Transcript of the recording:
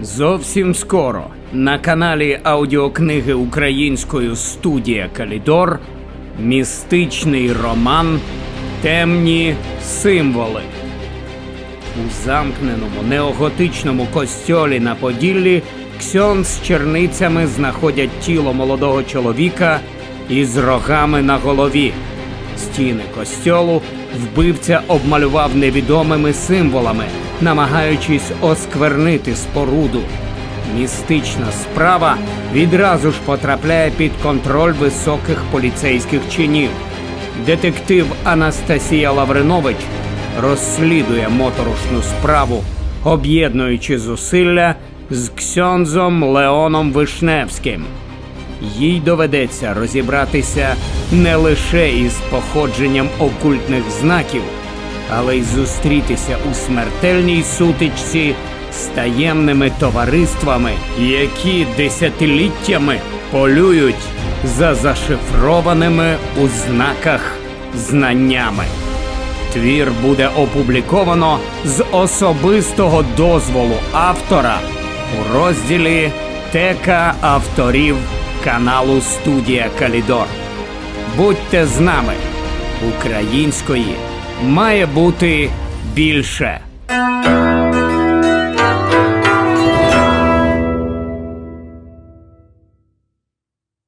Зовсім скоро на каналі аудіокниги українською студія Калідор містичний роман Темні символи. У замкненому неоготичному костьолі на Поділлі Ксьон з черницями знаходять тіло молодого чоловіка із рогами на голові. Стіни костьолу вбивця обмалював невідомими символами, намагаючись осквернити споруду. Містична справа відразу ж потрапляє під контроль високих поліцейських чинів. Детектив Анастасія Лавринович розслідує моторошну справу, об'єднуючи зусилля з Ксьонзом Леоном Вишневським. Їй доведеться розібратися не лише із походженням окультних знаків, але й зустрітися у смертельній сутичці з таємними товариствами, які десятиліттями полюють за зашифрованими у знаках знаннями. Твір буде опубліковано з особистого дозволу автора у розділі Тека авторів каналу Студія Калідор. Будьте з нами. Української має бути більше.